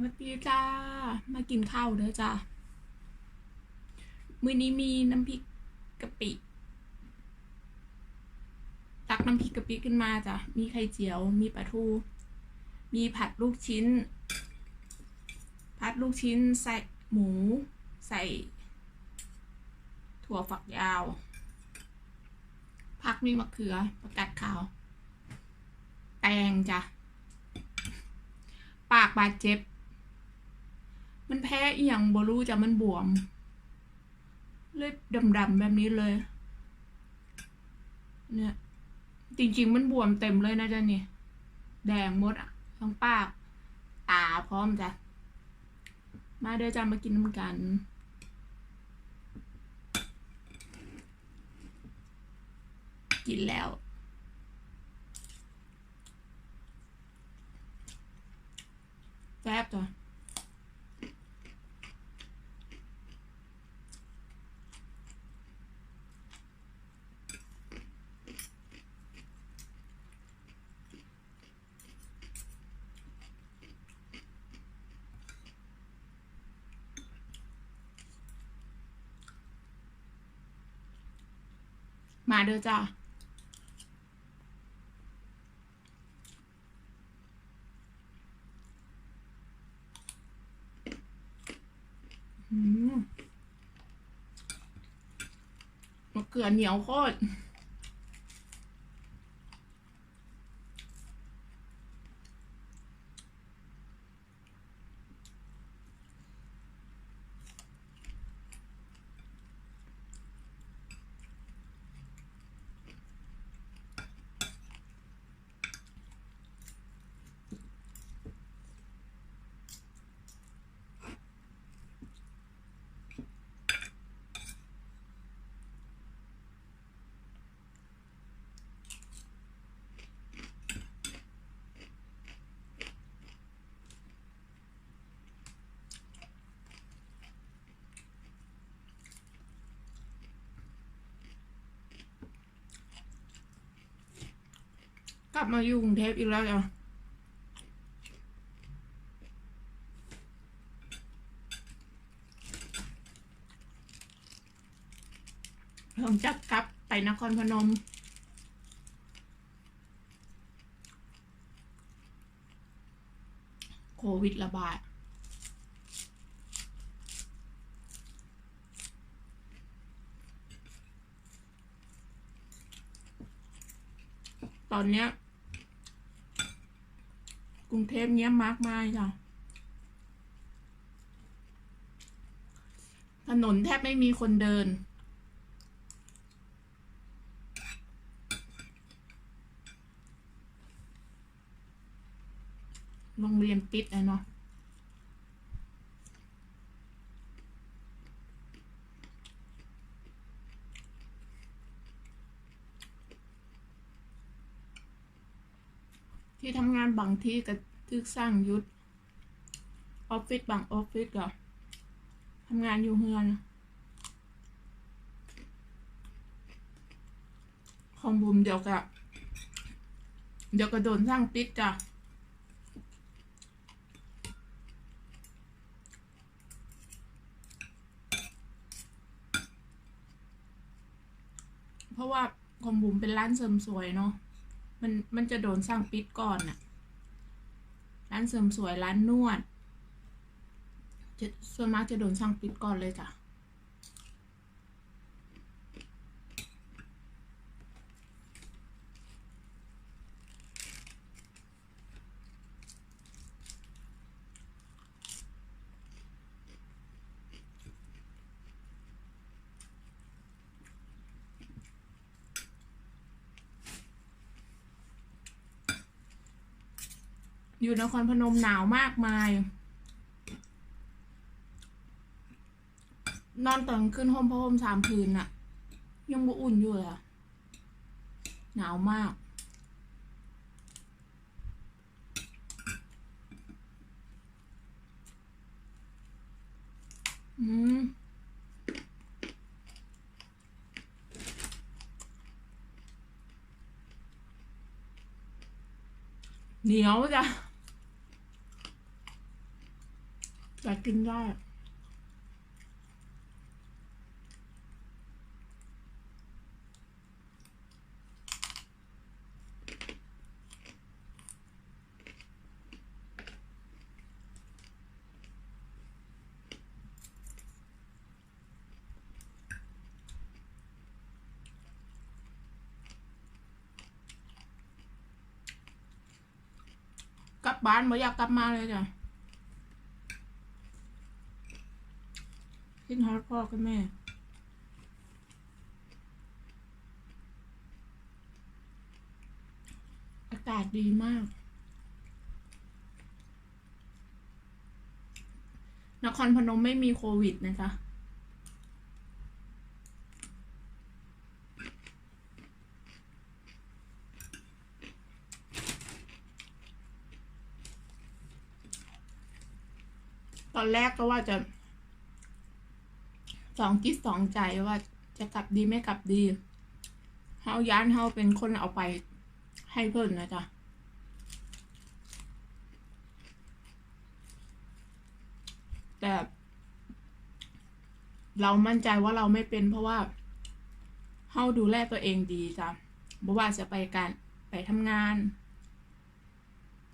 สวัสดีจ้า มากินข้าวเด้อจ้ามื้อนี้มีน้ำพริกกะปิ ตักน้ำพริกกะปิขึ้นมาจ้ะ มีไข่เจียว มีปลาทู มีผัดลูกชิ้น ผัดลูกชิ้นใส่หมู ใส่ ถั่วฝักยาว ผักมีมะเขือประกาศขาว แตงจ้ะ ปากบาดเจ็บ มันแพ้อีหยังบรู้จ้ะมันบวม เลยดำๆแบบนี้เลย เนี่ย จริง ๆ มันบวมเต็มเลยนะจ๊ะนี่ แดงหมดอะทั้งปาก ตาพร้อมจ้ะ มาเด้อจ้ะมากินน้ำกันกินแล้ว แซ่บจ้ะ มาเด้อจ้าอืมมะเขือเหนียวโคตร กลับมาอยู่กรุงเทพอีกแล้วจ้ะหลังจากกลับไปนครพนม โควิดระบาดตอนเนี้ย กรุงเทพเงียบมากมายจ้ะถนนแทบไม่มีคนเดิน โรงเรียนปิดอะเนาะ ที่ทำงานบางที่ก็ทึกสร้างยุดออฟฟิศบางออฟฟิศก็ทำงานอยู่เฮือน ของบุมเดียวกับเดี๋ยวก็โดนสร้างปิดจ้ะเพราะว่าของบุมเป็นร้านเสริมสวยเนาะ มันมันจะโดนสั่งปิดก่อนน่ะ ร้านเสริมสวยร้านนวดจะส่วนมากจะโดนสั่งปิดก่อนเลยจ้ะ อยู่นครพนมหนาวมากมาย นอนตอนขึ้นห้องพระห่มสามคืนน่ะ ยังบ่อุ่นอยู่เลยอะหนาวมาก อืมเหนียวจ้ะ แต่กินได้กลับบ้านไม่อยากกลับมาเลยจ้ะ คิดฮอดพ่อกับแม่ อากาศดีมาก นครพนมไม่มีโควิดนะคะตอนแรกก็ว่าจะ สองจิตสองใจว่าจะกลับดีไม่กลับดีเฮาย้านเฮาเป็นคนเอาไปให้เพิ่นนะจ๊ะแต่เรามั่นใจว่าเราไม่เป็นเพราะว่าเฮาดูแลตัวเองดีจ้ะบ่ว่าจะไปการไปทำงาน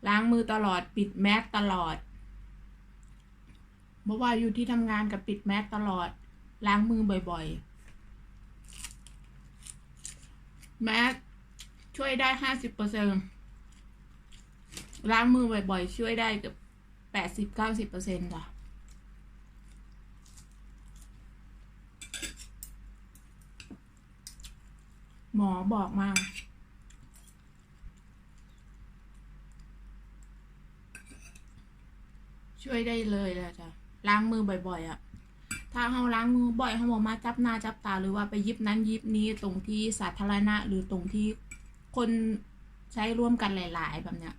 ล้างมือตลอดปิดแมสตลอดเพราะว่าอยู่ที่ทำงานกับปิดแมสตลอด ล้างมือบ่อยๆ แมสช่วยได้ห้าสิบเปอร์เซ็นล้างมือบ่อยๆ ช่วยได้เกือบแปดสิบเก้าสิบเปอร์เซ็นต์ค่ะ หมอบอกมาช่วยได้เลยแหละจ้ะล้างมือบ่อย ๆอะ่ะ ถ้าเราล้างมือบ่อยเขาบอกมาจับหน้าจับตาหรือว่าไปยิบนั้นยิบนี้ตรงที่สาธารณะ หรือตรงที่คนใช้ร่วมกันหลาย ๆ แบบเนี้ย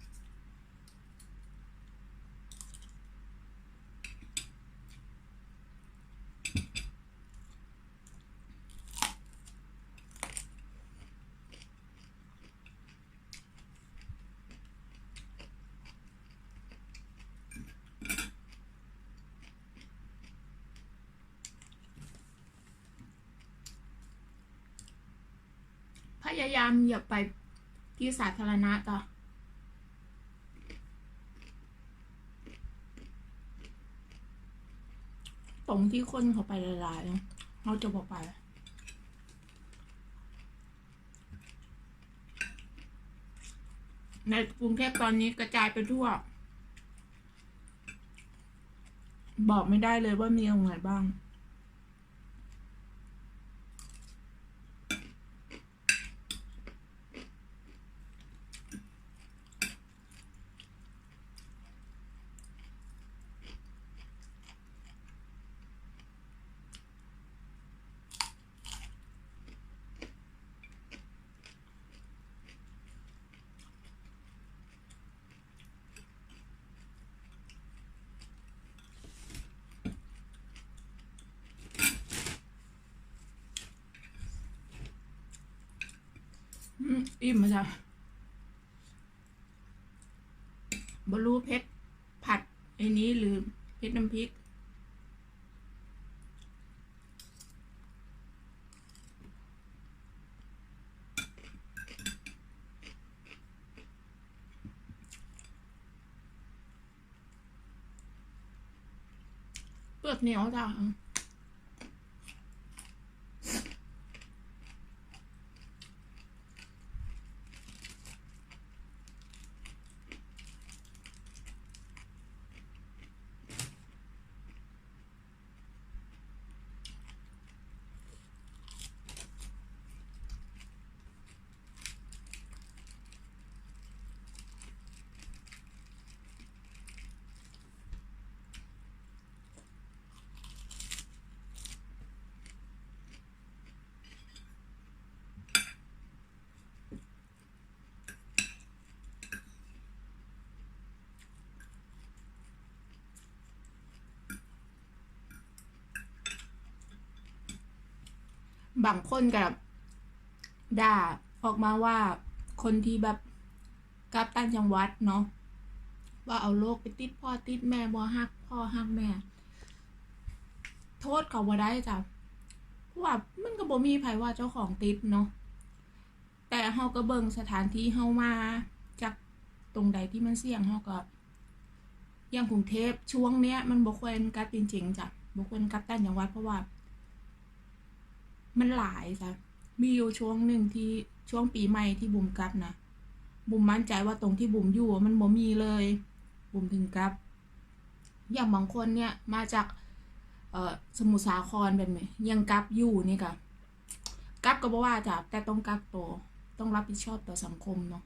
พยายามอย่าไปที่สาธารณะจ้ะตรงที่คนเขาไปหลายๆเราจะบอกไปในกรุงเทพตอนนี้กระจายไปทั่ว บอกไม่ได้เลยว่ามีตรงไหนบ้าง อิ่มมาจ้ะบรูเพชรผัดไอ้นี้หรือเพชรน้ำพริก เปลือกเหนียวจ้ะ บางคนกับด่าออกมาว่าคนที่แบบกลับต่างจังหวัดเนาะว่าเอาโรคไปติดพ่อติดแม่บ่ฮักพ่อฮักแม่ โทษเขาบ่ได้จ้ะเพราะว่ามันก็บ่มีไผว่าเจ้าของติดเนาะแต่เฮาก็เบิ่งสถานที่เฮามาจากตรงใดที่มันเสี่ยงเฮาก็อย่างกรุงเทพช่วงเนี้ยมันบ่ควรกัดจริงๆจ้ะบ่ควรกัดต่างจังหวัดเพราะว่า มันหลายจ้ะมีอยู่ช่วงหนึ่งที่ช่วงปีใหม่ที่บุมกลับนะบุมมั่นใจว่าตรงที่บุมอยู่มันบ่มีเลย บุมถึงกลับ อย่างบางคนเนี่ยมาจากเออสมุทรสาครแบบนี้ยังกลับอยู่นี่ก็กลับก็บ่ว่าจ้ะแต่ต้องกักตัวต้องรับผิดชอบต่อสังคมเนาะ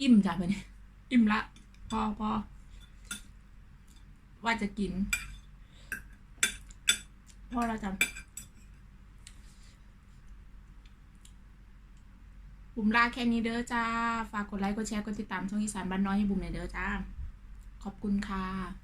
อิ่มจ้ะไปเนี่ยอิ่มละพอพอว่าจะกิน พอแล้วจ้ะ บุ๋มลาแค่นี้เด้อจ้า ฝากกดไลค์ กดแชร์ กดติดตามช่องอีสานบ้านน้อยให้บุ๋มหน่อยเด้อจ้า ขอบคุณค่ะ